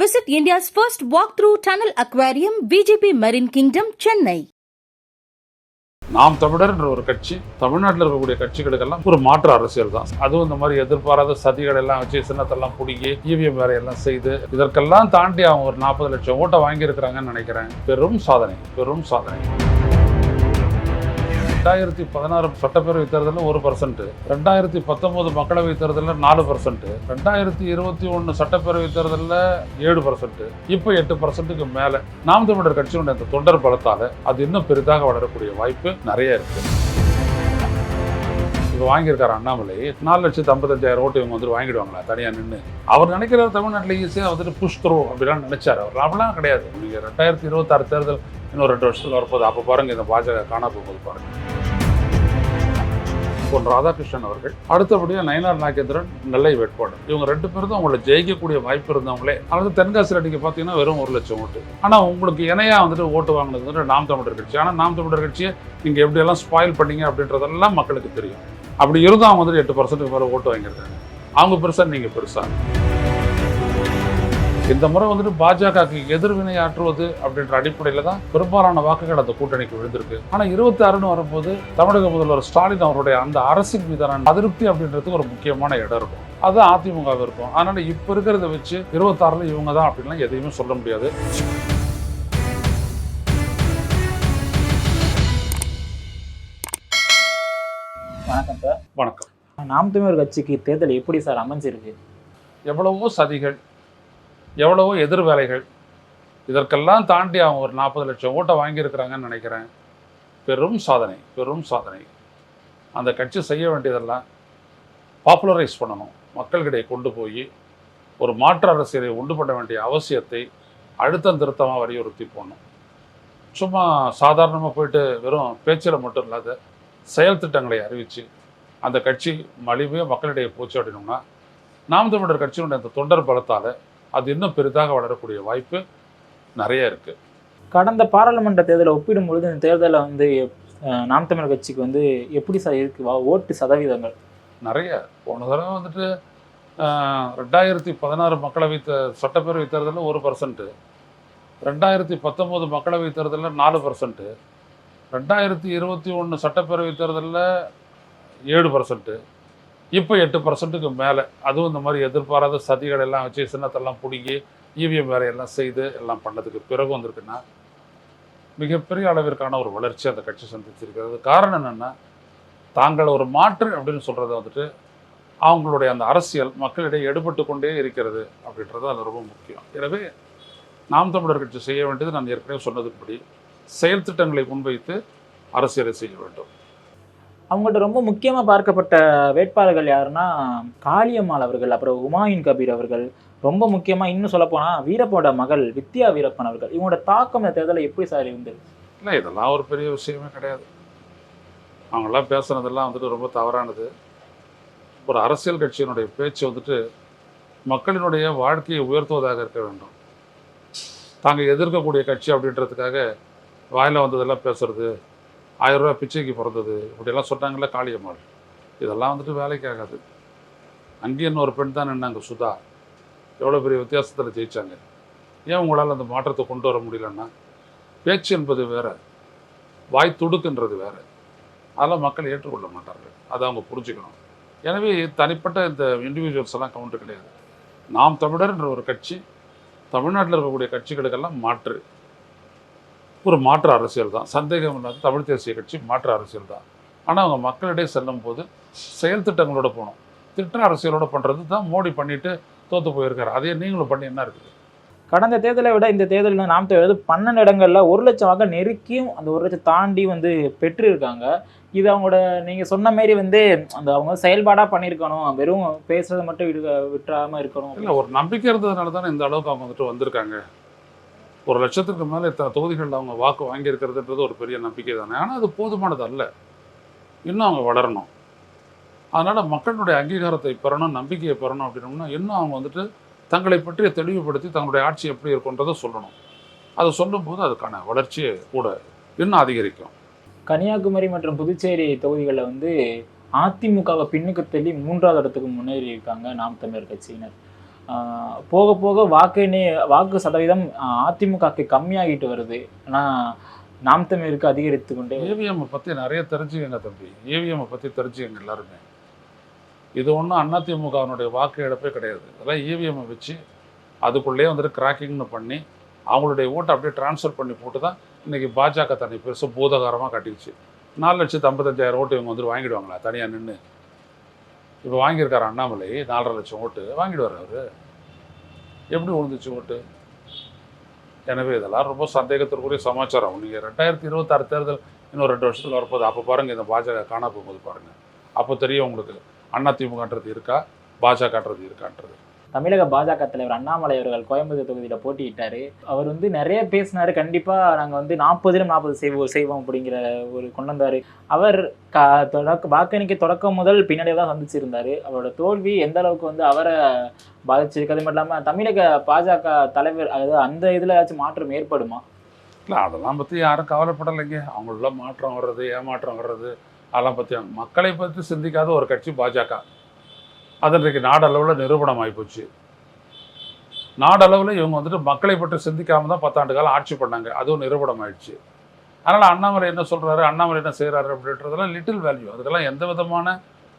Visit India's first walk through tunnel aquarium VGP marine kingdom Chennai நாம் தமிழர் என்ற ஒரு கட்சி தமிழ்நாட்டில் இருக்கக்கூடிய கட்சிகளுக்கெல்லாம் ஒரு மாற்று அரசியல் தான். அதுவும் இந்த மாதிரி எதிர்பாராத சதிகள் எல்லாம் வச்சு சின்னத்தெல்லாம் பிடுங்கி இவிஎம் வேறையெல்லாம் செய்து இதற்கெல்லாம் தாண்டி அவங்க ஒரு நாற்பது லட்சம் ஓட்டை வாங்கியிருக்கிறாங்கன்னு நினைக்கிறேன். பெரும் சாதனை பெரும் சாதனை. ரெண்டாயிரத்தி பதினாறு சட்டப்பேரவை தேர்தலில் ஒரு பர்சன்ட் ரெண்டாயிரத்தி பத்தொன்பது மக்களவை தேர்தலில் நாலு பர்சன்ட் ரெண்டாயிரத்தி இருபத்தி ஒன்று சட்டப்பேரவை தேர்தலில் ஏழு பர்சன்ட் இப்போ எட்டு பர்சன்ட்டுக்கு மேலே. நாம் தமிழர் கட்சியினுடைய அந்த தொண்டர் பலத்தால் அது இன்னும் பெரிதாக வளரக்கூடிய வாய்ப்பு நிறைய இருக்கு. இப்போ வாங்கியிருக்காரு அண்ணாமலை நாலு லட்சத்து ஐம்பத்தஞ்சாயிரம் ஓட்டு இவங்க வந்துட்டு வாங்கிடுவாங்களா? தனியாக நின்று அவர் நினைக்கிறார் தமிழ்நாட்டில் ஈஸியாக வந்துட்டு புஷ் த்ரோ அப்படிலாம் நினைச்சார் அவர். அப்படிலாம் கிடையாது. நீங்கள் ரெண்டாயிரத்தி இருபத்தாறு தேர்தல் இன்னும் ரெண்டு வருஷத்தில் வரப்போது அப்போ பாருங்க இந்த பாஜக காணா போகும்போது பாருங்கள் பொன் ராதாகிருஷ்ணன் அவர்கள் அடுத்தபடியாக நயனார் நாகேந்திரன் நெல்லை வேட்பாளர். இவங்க ரெண்டு பேரும் தான் உங்களை ஜெயிக்கக்கூடிய வாய்ப்பு இருந்தவங்களே. அதாவது தென்காசி ரெட்டிக்கு பார்த்தீங்கன்னா வெறும் ஒரு லட்சம் ஓட்டு. ஆனால் உங்களுக்கு இணையாக வந்துட்டு ஓட்டு வாங்கினது வந்துட்டு நாம் தமிழர் கட்சி. ஆனால் நாம் தமிழர் கட்சியை நீங்கள் எப்படியெல்லாம் ஸ்பாயில் பண்ணீங்க அப்படின்றதெல்லாம் மக்களுக்கு தெரியும். அப்படி இருந்தும் அவங்க வந்துட்டு எட்டு பர்சன்ட்டுக்கு மேலே ஓட்டு வாங்கியிருக்காங்க. அவங்க பெருசாக நீங்கள் பெருசாக இந்த முறை வந்துட்டு பாஜகவுக்கு எதிர்வினை ஆற்றுவது அப்படின்ற அடிப்படையில் தான் பெரும்பாலான வாக்குகள் அந்த கூட்டணிக்கு விழுந்திருக்கு. ஆனால் இருபத்தி ஆறுன்னு வரும்போது தமிழக முதல்வர் ஸ்டாலின் அவருடைய அந்த அரசின் மீதான அதிருப்தி அப்படின்றதுக்கு ஒரு முக்கியமான இடம் இருக்கும். அது அதிமுக இருக்கும். அதனால இப்போ இருக்கிறத வச்சு இருபத்தாறுல இவங்க தான் அப்படின்லாம் எதையுமே சொல்ல முடியாது. வணக்கம் சார். வணக்கம். நாம் தமிழர் கட்சிக்கு தேர்தல் எப்படி சார் அமைஞ்சிருக்கு? எவ்வளவோ சதிகள் எவ்வளவோ எதிர் வேலைகள். இதற்கெல்லாம் தாண்டி அவங்க ஒரு நாற்பது லட்சம் ஓட்டை வாங்கியிருக்கிறாங்கன்னு நினைக்கிறேன். பெரும் சாதனை பெரும் சாதனை. அந்த கட்சி செய்ய வேண்டியதெல்லாம் பாப்புலரைஸ் பண்ணணும். மக்கள்கிடையே கொண்டு போய் ஒரு மாற்று அரசியலை உண்டு பண்ண வேண்டிய அவசியத்தை அழுத்தம் திருத்தமாக வலியுறுத்தி போடணும் சும்மா சாதாரணமாக போயிட்டு வெறும் பேச்சில் மட்டும் இல்லாத செயல் திட்டங்களை அறிவித்து அந்த கட்சி மலிவே மக்களிடையே போச்சு அப்படின்னோம்னா நாம் தமிழர் கட்சியினுடைய அந்த தொண்டர் பலத்தால் அது இன்னும் பெரிதாக வளரக்கூடிய வாய்ப்பு நிறைய இருக்கு. கடந்த பாராளுமன்ற தேர்தலை ஒப்பிடும் பொழுது இந்த தேர்தலில் வந்து நாம் தமிழர் கட்சிக்கு வந்து எப்படி சார் இருக்கு? வா- ஓட்டு சதவீதங்கள். நிறைய. போன தடவை வந்துட்டு ரெண்டாயிரத்தி பதினாறு மக்களவை சட்டப்பேரவை தேர்தலில் ஒரு பர்சன்ட்டு ரெண்டாயிரத்தி பத்தொம்போது மக்களவை தேர்தலில் நாலு பர்சன்ட்டு ரெண்டாயிரத்தி இருபத்தி ஒன்று சட்டப்பேரவை தேர்தலில் ஏழு பர்சன்ட்டு இப்போ எட்டு பர்சன்ட்டுக்கு மேலே. அதுவும் இந்த மாதிரி எதிர்பாராத சதிகள் எல்லாம் வச்சு சின்னத்தெல்லாம் பிடுங்கி இவிஎம் வேலையெல்லாம் செய்து எல்லாம் பண்ணதுக்கு பிறகு வந்திருக்குன்னா மிகப்பெரிய அளவிற்கான ஒரு வளர்ச்சி அந்த கட்சி சந்திச்சிருக்கிறது காரணம் என்னென்னா தாங்கள் ஒரு மாற்று அப்படின்னு சொல்கிறத வந்துட்டு அவங்களுடைய அந்த அரசியல் மக்களிடையே எடுபட்டு கொண்டே இருக்கிறது அப்படின்றது அது ரொம்ப முக்கியம். எனவே நாம் தமிழர் கட்சி செய்ய வேண்டியது நான் ஏற்கனவே சொன்னதுபடி செயல் திட்டங்களை முன்வைத்து அரசியலை செய்ய வேண்டும். அவங்கள்ட்ட ரொம்ப முக்கியமாக பார்க்கப்பட்ட வேட்பாளர்கள் யாருன்னா காளியம்மாள் அவர்கள் அப்புறம் உமாயின் கபீர் அவர்கள். ரொம்ப முக்கியமாக இன்னும் சொல்லப்போனால் வீரப்போட மகள் வித்யா வீரப்பன் அவர்கள். இவங்களோட தாக்கம் இந்த தேர்தலில் எப்படி சார் இருந்தது இல்லை இதெல்லாம் ஒரு பெரிய விஷயமே கிடையாது. அவங்களாம் பேசுனதெல்லாம் வந்துட்டு ரொம்ப தவறானது. ஒரு அரசியல் கட்சியினுடைய பேச்சு வந்துட்டு மக்களினுடைய வாழ்க்கையை உயர்த்துவதாக இருக்க வேண்டும். தாங்கள் எதிர்க்கக்கூடிய கட்சி அப்படின்றதுக்காக வாயில் வந்ததெல்லாம் பேசுறது ஆயிரம் ரூபா பிச்சைக்கு பிறந்தது. இப்படியெல்லாம் சொன்னாங்கல்ல காளியம்மாள். இதெல்லாம் வந்துட்டு வேலைக்கு ஆகாது. அங்கேயும் ஒரு பெண் தான் நின்னாங்க சுதா. எவ்வளோ பெரிய வித்தியாசத்தில் ஜெயித்தாங்க ஏன் உங்களால் அந்த மாற்றத்தை கொண்டு வர முடியலன்னா பேச்சு என்பது வேறு. வாய் துடுக்குன்றது வேறு. அதெல்லாம் மக்கள் ஏற்றுக்கொள்ள மாட்டார்கள். அதை அவங்க புரிஞ்சுக்கணும். எனவே தனிப்பட்ட இந்த இண்டிவிஜுவல்ஸ் எல்லாம் கவுண்ட்டு கிடையாது. நாம் தமிழர் என்ற ஒரு கட்சி தமிழ்நாட்டில் இருக்கக்கூடிய கட்சிகளுக்கெல்லாம் மாற்று. ஒரு மாற்று அரசியல் தான். சந்தேகம் இல்லாத தமிழ் தேசிய கட்சி மாற்று அரசியல் தான். ஆனால் அவங்க மக்களிடையே செல்லும் போது செயல் திட்டங்களோட போகணும் திட்ட அரசியலோட பண்ணுறது தான் மோடி பண்ணிட்டு தோத்து போயிருக்காரு. அதே நீங்களும் பண்ணி என்ன இருக்குது? கடந்த தேர்தலை விட இந்த தேர்தலில் நாம் தமிழர் பன்னெண்டு இடங்கள்ல ஒரு லட்சம் வாக்க நெருக்கியும் அந்த ஒரு லட்சம் தாண்டி வந்து பெற்றிருக்காங்க. இது அவங்களோட நீங்க சொன்ன மாதிரி வந்து அந்த அவங்க செயல்பாடா பண்ணியிருக்கணும். வெறும் பேசுறதை மட்டும் விடு விட்டுறாம இருக்கணும். இல்லை ஒரு நம்பிக்கை இருந்ததுனால தானே இந்த அளவுக்கு அவங்க வந்துட்டு வந்திருக்காங்க. ஒரு லட்சத்துக்கு மேலே இத்தனை தொகுதிகளில் அவங்க வாக்கு வாங்கியிருக்கிறதுன்றது ஒரு பெரிய நம்பிக்கை தானே. ஆனால் அது போதுமானது அல்ல இன்னும் அவங்க வளரணும். அதனால் மக்களுடைய அங்கீகாரத்தை பெறணும் நம்பிக்கையை பெறணும் அப்படின்னோம்னா இன்னும் அவங்க வந்துட்டு தங்களை பற்றி தெளிவுபடுத்தி தங்களுடைய ஆட்சி எப்படி இருக்குன்றதை சொல்லணும். அதை சொல்லும்போது அதுக்கான வளர்ச்சியை கூட இன்னும் அதிகரிக்கும். கன்னியாகுமரி மற்றும் புதுச்சேரி தொகுதிகளில் வந்து அதிமுகவை பின்னுக்கு தள்ளி மூன்றாவது இடத்துக்கு முன்னேறி இருக்காங்க நாம் தமிழர் கட்சியினர். போக போக வாக்கு வாக்கு சதவீதம் அதிமுகக்கு கம்மியாகிட்டு வருது. ஆனால் நாம் தமிழருக்கு அதிகரித்து கொண்டே ஏவிஎம் பற்றி நிறைய தெரிஞ்சுக்கங்க தம்பி. ஏவிஎம் பற்றி தெரிஞ்சுக்கங்க எல்லாருமே. இது ஒன்றும் அதிமுகவினுடைய வாக்கு இழப்பே கிடையாது. அதெல்லாம் இவிஎம்மை வச்சு அதுக்குள்ளேயே வந்துட்டு கிராக்கிங்னு பண்ணி அவங்களுடைய ஓட்டை அப்படியே ட்ரான்ஸ்ஃபர் பண்ணி போட்டு தான் இன்றைக்கி பாஜக தன்னை பெருசு பூதகாரமாக கட்டிடுச்சு நாலு லட்சத்து ஐம்பத்தஞ்சாயிரம் ஓட்டு இவங்க வந்துட்டு வாங்கிடுவாங்களா? தனியாக நின்று இப்போ வாங்கியிருக்காரு அண்ணாமலை நாலரை லட்சம் ஓட்டு. வாங்கிடுவார் அவர். எப்படி விழுந்துச்சு ஓட்டு? எனவே இதெல்லாம் ரொம்ப சந்தேகத்திற்குரிய சமாச்சாரம். நீங்கள் ரெண்டாயிரத்தி இருபத்தாறு தேர்தல் இன்னும் ரெண்டு வருஷத்தில் வரப்போது அப்போ பாருங்கள் இந்த பாஜக காணா போகும்போது பாருங்கள் அப்போ தெரியும் உங்களுக்கு அண்ணா திமுகன்றது இருக்கா? பாஜகன்றது இருக்கான்றது. தமிழக பாஜக தலைவர் அண்ணாமலை அவர்கள் கோயம்புத்தூர் தொகுதியில் போட்டியிட்டார். அவர் வந்து நிறைய பேசினார். கண்டிப்பாக நாங்கள் வந்து நாற்பதிலும் நாற்பது செய்வோம் செய்வோம் அப்படிங்கிற ஒரு கொண்டு வந்தார். அவர் க தொடக்க வாக்கணிக்க தொடக்கம் முதல் பின்னாடியே தான் சந்திச்சிருந்தார். அவரோட தோல்வி எந்த அளவுக்கு வந்து அவரை பாதிச்சிருக்கு? அது மட்டும் இல்லாமல் தமிழக பாஜக தலைவர் அதாவது அந்த இதில் ஏதாச்சும் மாற்றம் ஏற்படுமா? இல்லை அதெல்லாம் பற்றி யாரும் கவலைப்படலைங்க. அவங்கள மாற்றம் வர்றது ஏமாற்றம் வர்றது அதெல்லாம் பற்றி மக்களை பற்றி சிந்திக்காத ஒரு கட்சி பாஜக. அது இன்றைக்கு நாடளவில் நிரூபணம் ஆகிப்போச்சு நாடளவில் இவங்க வந்துட்டு மக்களை பற்றி சிந்திக்காமல் தான் பத்தாண்டு காலம் ஆட்சி பண்ணாங்க. அதுவும் நிரூபணம் ஆயிடுச்சு அதனால் அண்ணாமலை என்ன சொல்கிறாரு அண்ணாமலை என்ன செய்கிறாரு அப்படின்றதெல்லாம் லிட்டில் வேல்யூ அதுக்கெல்லாம் எந்த விதமான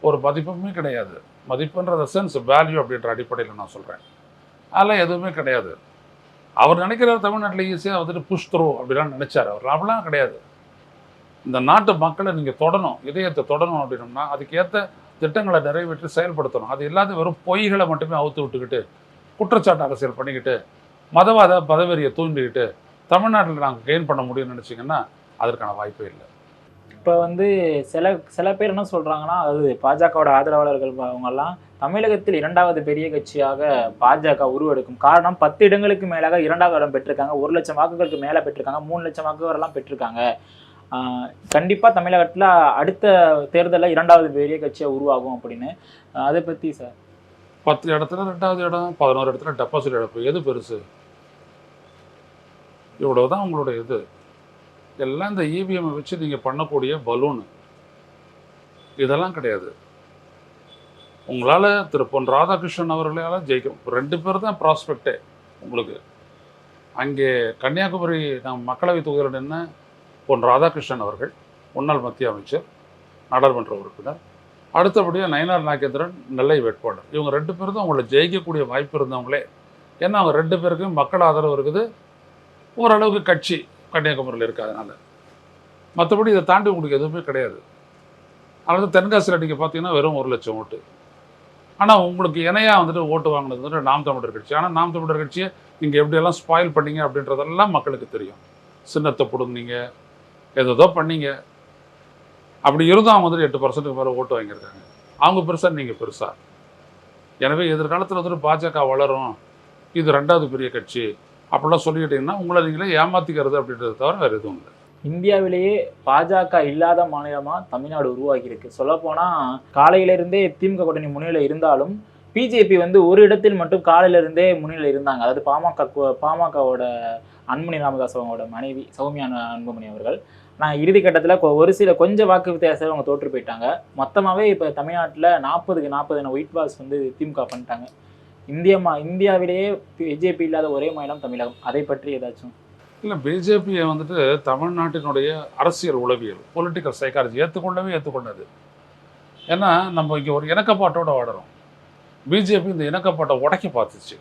ஒரு மதிப்புமே கிடையாது. மதிப்புன்றத சென்ஸ் வேல்யூ அப்படின்ற அடிப்படையில் நான் சொல்கிறேன் அதெல்லாம் எதுவுமே கிடையாது. அவர் நினைக்கிறார் தமிழ்நாட்டில் ஈஸியாக வந்துட்டு புஷ் த்ரோ அப்படிலாம் நினச்சார் அவர். அப்படிலாம் கிடையாது. இந்த நாட்டு மக்களை நீங்கள் தொடணும் இதயத்தை தொடணும் அப்படின்னோம்னா அதுக்கேற்ற திட்டங்களை நிறைவேற்றி செயல்படுத்தணும். அது இல்லாத வெறும் பொய்களை மட்டுமே அவுத்து விட்டுக்கிட்டு குற்றச்சாட்டு அரசியல் பண்ணிக்கிட்டு மதவாத பதவியை தூண்டிக்கிட்டு தமிழ்நாட்டில் நாங்கள் கெயின் பண்ண முடியும்னு நினச்சிங்கன்னா அதற்கான வாய்ப்பே இல்லை. இப்போ வந்து சில சில பேர் என்ன சொல்றாங்கன்னா அது பாஜகவோட ஆதரவாளர்கள் அவங்கெல்லாம் தமிழகத்தில் இரண்டாவது பெரிய கட்சியாக பாஜக உருவெடுக்கும் காரணம் பத்து இடங்களுக்கு மேலாக இரண்டாவது இடம் பெற்றிருக்காங்க. ஒரு லட்சம் வாக்குகளுக்கு மேலே பெற்றிருக்காங்க. மூணு லட்சம் வாக்குகள் பெற்றிருக்காங்க. கண்டிப்பாக தமிழகத்தில் அடுத்த தேர்தலில் இரண்டாவது பெரிய கட்சியாக உருவாகும் அப்படின்னு. அதை பற்றி சார். பத்து இடத்துல ரெண்டாவது இடம் பதினோரு இடத்துல டெபாசிட் இழப்பு. எது பெருசு? இவ்வளோ தான் உங்களுடைய இது. எல்லாம் இந்த இவிஎம்மை வச்சு நீங்கள் பண்ணக்கூடிய பலூனு இதெல்லாம் கிடையாது. உங்களால் திரு பொன் ராதாகிருஷ்ணன் அவர்களால் ஜெயிக்கும். ரெண்டு பேர் தான் ப்ராஸ்பெக்டே உங்களுக்கு. அங்கே கன்னியாகுமரி நம் மக்களவை தொகுதியில் நின்று பொன் ராதாகிருஷ்ணன் அவர்கள் முன்னாள் மத்திய அமைச்சர் நாடாளுமன்ற உறுப்பினர். அடுத்தபடியாக நயனார் நாகேந்திரன் நெல்லை வேட்பாளர். இவங்க ரெண்டு பேரும் தான் உங்களை ஜெயிக்கக்கூடிய வாய்ப்பு இருந்தவங்களே. ஏன்னா அவங்க ரெண்டு பேருக்கும் மக்கள் ஆதரவு இருக்குது. ஓரளவுக்கு கட்சி கன்னியாகுமரியில் இருக்காதனால மற்றபடி இதை தாண்டி உங்களுக்கு எதுவுமே கிடையாது. அதனால தென்காசியில் ரெட்டிக்கு பார்த்தீங்கன்னா வெறும் ஒரு லட்சம் ஓட்டு. ஆனால் உங்களுக்கு இணையாக வந்துட்டு ஓட்டு வாங்கினது வந்துட்டு நாம் தமிழர் கட்சி. ஆனால் நாம் தமிழர் கட்சியை நீங்கள் எப்படியெல்லாம் ஸ்பாயில் பண்ணீங்க அப்படின்றதெல்லாம் மக்களுக்கு தெரியும். சின்னத்தை பிடுங்கினீங்க ஏதோ பண்ணீங்க. அப்படி இருந்தும் அவங்க வந்துட்டு எட்டு பர்சன்ட்டுக்கு மேலே ஓட்டு வாங்கியிருக்காங்க. அவங்க பெருசா நீங்கள் பெருசா. எனவே எதிர்காலத்தில் வந்துட்டு பாஜக வளரும். இது ரெண்டாவது பெரிய கட்சி. அப்படிலாம் சொல்லிக்கிட்டீங்கன்னா உங்களை நீங்களே ஏமாத்திக்கிறது அப்படின்றத தவிர வேறு எதுவும் இல்லை. இந்தியாவிலேயே பாஜக இல்லாத மாநிலமா தமிழ்நாடு உருவாகி இருக்கு சொல்லப்போனால் போனா காலையில இருந்தே திமுக கூட்டணி முன்னிலை இருந்தாலும் பிஜேபி வந்து ஒரு இடத்தில் மட்டும் காலையில இருந்தே முன்னிலை இருந்தாங்க. அதாவது பாமக பாமகவோட அன்புமணி ராமதாஸ் அவங்களோட மனைவி சௌமியா அன்புமணி அவர்கள். நான் இறுதி கட்டத்தில் ஒரு சில கொஞ்சம் வாக்கு வித்தியாசத்தில் அவங்க தோற்று போயிட்டாங்க. மொத்தமாகவே இப்போ தமிழ்நாட்டில் நாற்பதுக்கு நாற்பது ஒயிட் வாஷ் வந்து திமுக பண்ணிட்டாங்க. இந்திய மா இந்தியாவிலேயே பிஜேபி இல்லாத ஒரே மாநிலம் தமிழகம். அதை பற்றி ஏதாச்சும்? இல்லை பிஜேபியை வந்துட்டு தமிழ்நாட்டினுடைய அரசியல் உளவியல் பொலிட்டிக்கல் சைக்காலஜி ஏற்றுக்கொள்ளவே ஏற்றுக்கொண்டது ஏன்னா நம்ம இங்கே ஒரு இணக்கப்பாட்டோடு வாடுறோம். பிஜேபி இந்த இணக்கப்பாட்டை உடைக்க பார்த்துச்சு.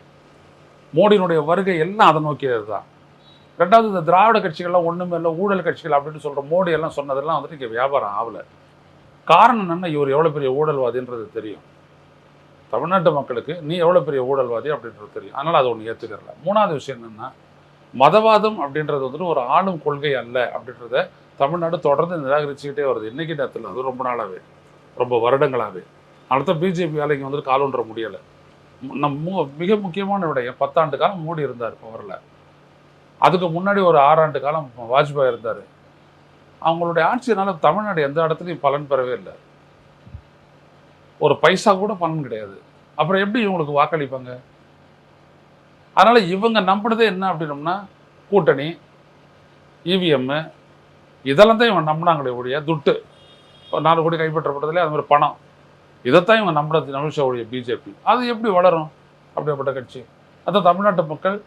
மோடியினுடைய வருகை எல்லாம் அதை நோக்கியது தான் ரெண்டாவது இந்த திராவிட கட்சிகள்லாம் ஒன்றுமே இல்லை ஊழல் கட்சிகள் அப்படின்னு சொல்கிற மோடி எல்லாம் சொன்னதெல்லாம் வந்துட்டு இங்கே வியாபாரம் ஆகலை. காரணம் என்னன்னா இவர் எவ்வளோ பெரிய ஊழல்வாதின்றது தெரியும். தமிழ்நாட்டு மக்களுக்கு நீ எவ்வளோ பெரிய ஊழல்வாதி அப்படின்றது தெரியும். அதனால் அதை ஒன்று ஏற்றுக்கிறல மூணாவது விஷயம் என்னென்னா மதவாதம் அப்படின்றது வந்துட்டு ஒரு ஆளும் கொள்கை அல்ல அப்படின்றத தமிழ்நாடு தொடர்ந்து நிராகரிச்சுக்கிட்டே வருது. இன்றைக்கி நேரத்தில் அது ரொம்ப நாளாகவே ரொம்ப வருடங்களாகவே அடுத்த பிஜேபி வேலைக்கு வந்துட்டு காலொன்ற முடியலை. நம் மு- மிக முக்கியமான விடயம் பத்தாண்டு காலம் மூடி இருந்தார் பவரில் அதுக்கு முன்னாடி ஒரு ஆறாண்டு காலம் வாஜ்பாய் இருந்தார். அவங்களுடைய ஆட்சியினால தமிழ்நாடு எந்த இடத்துலையும் பலன் பெறவே இல்லை. ஒரு பைசா கூட பலன் கிடையாது. அப்புறம் எப்படி இவங்களுக்கு வாக்களிப்பாங்க? அதனால இவங்க நம்பினதே என்ன அப்படின்னோம்னா கூட்டணி இவிஎம்மு இதெல்லாம் தான் இவங்க நம்பினாங்களே ஒழிய துட்டு. ஒரு நாலு கோடி கைப்பற்றப்பட்டதுலேயே அது மாதிரி பணம். இதைத்தான் இவங்க நம்பினது நம்பிச்ச ஒழிய பிஜேபி அது எப்படி வளரும் அப்படிப்பட்ட கட்சி? அந்த தமிழ்நாட்டு மக்கள்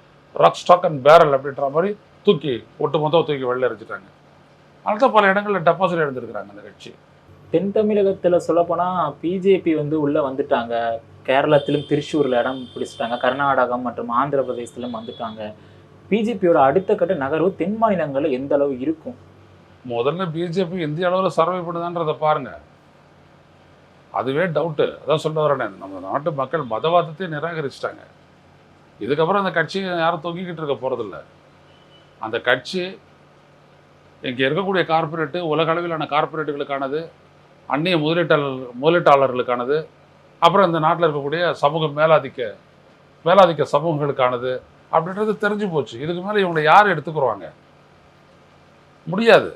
ராக் ஸ்டாக் அண்ட் பேரல் அப்படின்ற மாதிரி தூக்கி ஒட்டு மொத்தம் தூக்கி வெளில எரிஞ்சிட்டாங்க அதனால தான் பல இடங்களில் டெபாசிட் எழுந்திருக்கிறாங்க அந்த கட்சி. தென் தமிழகத்துல சொல்லப்போனா பிஜேபி வந்து உள்ள வந்துட்டாங்க. கேரளத்திலும் திருச்சூர்ல இடம் பிடிச்சிட்டாங்க. கர்நாடகம் மற்றும் ஆந்திர பிரதேசத்திலும் வந்துட்டாங்க பிஜேபியோட அடுத்த கட்ட நகர்வு தென் மாநிலங்கள்ல எந்த அளவு இருக்கும்? முதல்ல பிஜேபி இந்திய அளவில் சர்வை பண்ணுதான்றதை பாருங்க. அதுவே டவுட்டு அதான் சொல்ல வரேனே. நம்ம நாட்டு மக்கள் மதவாதத்தை நிராகரிச்சிட்டாங்க. இதுக்கப்புறம் அந்த கட்சியை யாரும் தொங்கிக்கிட்டு இருக்க போகிறதில்ல அந்த கட்சி இங்கே இருக்கக்கூடிய கார்ப்பரேட்டு உலக அளவிலான கார்ப்பரேட்டுகளுக்கானது அந்நிய முதலீட்டாளர் முதலீட்டாளர்களுக்கானது அப்புறம் இந்த நாட்டில் இருக்கக்கூடிய சமூக மேலாதிக்க மேலாதிக்க சமூகங்களுக்கானது அப்படின்றது தெரிஞ்சு போச்சு. இதுக்கு மேலே இவங்களை யார் எடுத்துக்குருவாங்க? முடியாது.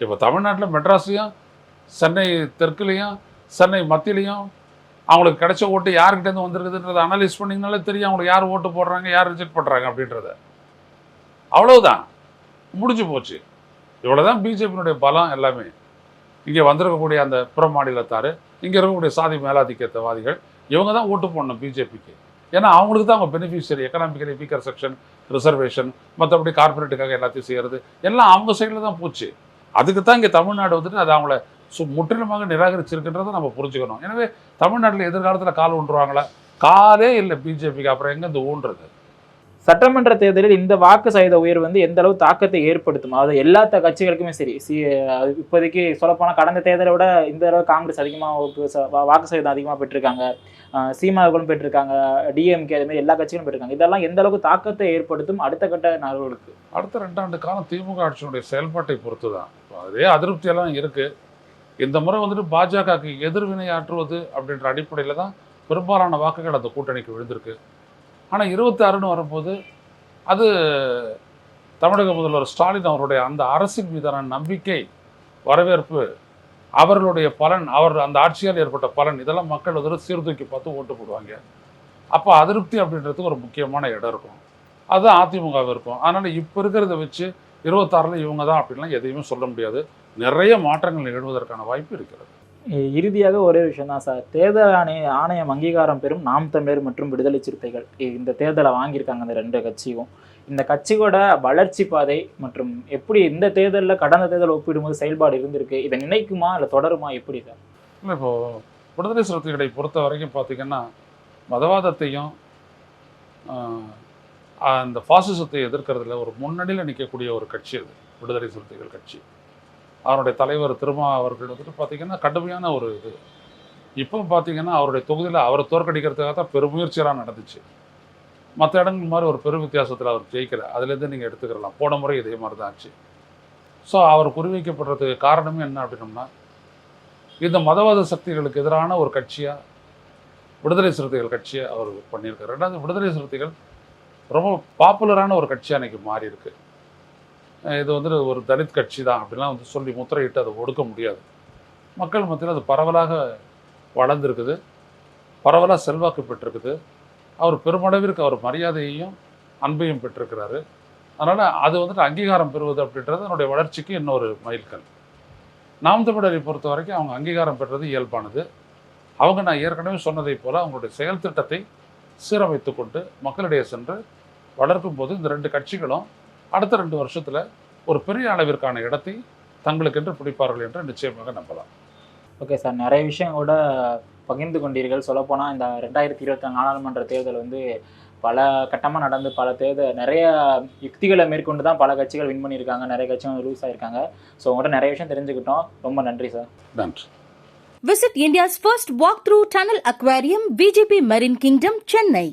இப்போ தமிழ்நாட்டில் மெட்ராஸ்லையும் சென்னை தெற்குலேயும் சென்னை மத்தியிலையும் அவங்களுக்கு கிடைச்ச ஓட்டு யாருக்கிட்டேருந்து வந்திருக்குதுன்றத அனலைஸ் பண்ணிங்கனாலே தெரியும் அவங்களுக்கு யார் ஓட்டு போடுறாங்க யார் ரிஜெக்ட் பண்ணுறாங்க அப்படின்றத. அவ்வளவுதான். முடிஞ்சு போச்சு. இவ்வளோதான் பிஜேபியினுடைய பலம் எல்லாமே. இங்கே வந்திருக்கக்கூடிய அந்த புற மாநிலத்தார் இங்கே இருக்கக்கூடிய சாதி மேலாதிக்கத்தவாதிகள் இவங்க தான் ஓட்டு போடணும் பிஜேபிக்கு. ஏன்னா அவங்களுக்கு தான் அவங்க beneficiary economically weaker section reservation மற்றபடி கார்ப்பரேட்டுக்காக எல்லாத்தையும் செய்கிறது எல்லாம் அவங்க சைடில் தான் போச்சு. அதுக்கு தான் இங்கே தமிழ்நாடு வந்துட்டு அது அவங்கள சு முற்றிலுமாக நிராகரிச்சிருக்குன்றதை நம்ம புரிஞ்சுக்கணும். எனவே தமிழ்நாட்டில் எதிர்காலத்தில் கால் ஊன்றுவாங்களா? காலே இல்லை பிஜேபிக்கு. அப்புறம் எங்கே இந்த ஊன்றது? சட்டமன்ற தேர்தலில் இந்த வாக்கு சதவீத உயர்வு வந்து எந்த அளவு தாக்கத்தை ஏற்படுத்தும்? அதாவது எல்லா கட்சிகளுக்குமே சரி. சி அது இப்போதைக்கு சொல்லப்போனால் கடந்த தேர்தலை விட இந்த தடவை காங்கிரஸ் அதிகமாக வாக்கு சதவீதம் அதிகமாக பெற்றிருக்காங்க. ஆஹ் சீமா அவர்களும் பெற்றிருக்காங்க. டிஎம்கே அது மாதிரி எல்லா கட்சிகளும் பெற்றிருக்காங்க. இதெல்லாம் எந்த அளவுக்கு தாக்கத்தை ஏற்படுத்தும் அடுத்த கட்ட நகர்வுகளுக்கு அடுத்த ரெண்டாண்டு காலம் திமுக ஆட்சியினுடைய செயல்பாட்டை பொறுத்து தான் அதே அதிருப்தியெல்லாம் இருக்குது இந்த முறை வந்துட்டு பாஜகவுக்கு எதிர்வினையாற்றுவது அப்படின்ற அடிப்படையில் தான் பெரும்பாலான வாக்குகள் அந்த கூட்டணிக்கு விழுந்திருக்கு. ஆனால் இருபத்தாறுன்னு வரும்போது அது தமிழக முதல்வர் ஸ்டாலின் அவருடைய அந்த அரசின் மீதான நம்பிக்கை வரவேற்பு அவர்களுடைய பலன் அவர் அந்த ஆட்சியால் ஏற்பட்ட பலன் இதெல்லாம் மக்கள் வந்து சீர்தூக்கி பார்த்து ஓட்டு போடுவாங்க. அப்போ அதிருப்தி அப்படின்றதுக்கு ஒரு முக்கியமான இடம் இருக்கும். அதுதான் அதிமுக இருக்கும் அதனால் இப்போ இருக்கிறத வச்சு இருபத்தாறில் இவங்க தான் அப்படின்லாம் எதையுமே சொல்ல முடியாது. நிறைய மாற்றங்கள் நிகழ்வதற்கான வாய்ப்பு இருக்கிறது. இறுதியாக ஒரே விஷயம் தான் சார். தேர்தல் ஆணைய ஆணையம் அங்கீகாரம் பெறும் நாம் தமிழர் மற்றும் விடுதலை சிறுத்தைகள். இந்த தேர்தலை வாங்கியிருக்காங்க அந்த ரெண்டு கட்சியும். இந்த கட்சியோட வளர்ச்சி பாதை மற்றும் எப்படி இந்த தேர்தலில் கடந்த தேர்தல் ஒப்பிடும்போது செயல்பாடு இருந்திருக்கு இதை நினைக்குமா இல்லை தொடருமா? எப்படி சார்? இல்லை இப்போது விடுதலை சிறுத்தைகளை பொறுத்த வரைக்கும் பார்த்தீங்கன்னா மதவாதத்தையும் அந்த பாசிசத்தை எதிர்க்கிறதுல ஒரு முன்னணியில் நிற்கக்கூடிய ஒரு கட்சி அது விடுதலை சிறுத்தைகள் கட்சி. அவருடைய தலைவர் திருமா அவர்கள் வந்துட்டு பார்த்தீங்கன்னா கடுமையான ஒரு இது. இப்போ பார்த்திங்கன்னா அவருடைய தொகுதியில் அவரை தோற்கடிக்கிறதுக்காக தான் பெருமுயற்சியெல்லாம் நடந்துச்சு. மற்ற இடங்கள் மாதிரி ஒரு பெரும் வித்தியாசத்தில் அவர் ஜெயிக்கல. அதுலேருந்து நீங்கள் எடுத்துக்கிறலாம் போன முறை இதே மாதிரி தான் ஆச்சு. ஸோ அவர் குறிவைக்கப்படுறதுக்கு காரணமே என்ன அப்படின்னம்னா இந்த மதவாத சக்திகளுக்கு எதிரான ஒரு கட்சியாக விடுதலை சிறுத்தைகள் கட்சியை அவர் பண்ணியிருக்காரு. ரெண்டாவது விடுதலை சிறுத்தைகள் ரொம்ப பாப்புலரான ஒரு கட்சியாக அன்றைக்கி மாறியிருக்கு. இது வந்து ஒரு தலித் கட்சி தான் அப்படிலாம் வந்து சொல்லி முத்திரையிட்டு அதை ஒடுக்க முடியாது. மக்கள் மத்தியில் அது பரவலாக வளர்ந்துருக்குது. பரவலாக செல்வாக்கு பெற்றிருக்குது. அவர் பெருமளவிற்கு அவர் மரியாதையையும் அன்பையும் பெற்றிருக்கிறாரு. அதனால் அது வந்துட்டு அங்கீகாரம் பெறுவது அப்படின்றது என்னுடைய வளர்ச்சிக்கு இன்னொரு மைல்கல். நாம் தமிழரை பொறுத்த வரைக்கும் அவங்க அங்கீகாரம் பெற்றது இயல்பானது. அவங்க நான் ஏற்கனவே சொன்னதைப் போல் அவங்களுடைய செயல் திட்டத்தை சீரமைத்து கொண்டு மக்களிடையே சென்று வளர்க்கும் போது இந்த ரெண்டு கட்சிகளும் அடுத்த ரெண்டு வருஷத்துல ஒரு பெரிய அளவிற்கான இடத்தை தங்களுக்கென்று பிடிப்பார்கள் என்று நிச்சயமாக நம்பலாம். ஓகே சார் நிறைய விஷயங்களோட பகிர்ந்து கொண்டீர்கள். சொல்லப்போனால் இந்த ரெண்டாயிரத்தி இருபத்தி நாடாளுமன்ற தேர்தல் வந்து பல கட்டமாக நடந்து பல தேர்தல் நிறைய யுக்திகளை மேற்கொண்டு தான் பல கட்சிகள் வின் பண்ணியிருக்காங்க. நிறைய கட்சிகள் லூஸ் ஆயிருக்காங்க. ஸோ உங்கள்கிட்ட நிறைய விஷயம் தெரிஞ்சுக்கிட்டோம். ரொம்ப நன்றி சார். நன்றி. Visit India's first walkthrough tunnel aquarium, VGP Marine Kingdom, Chennai.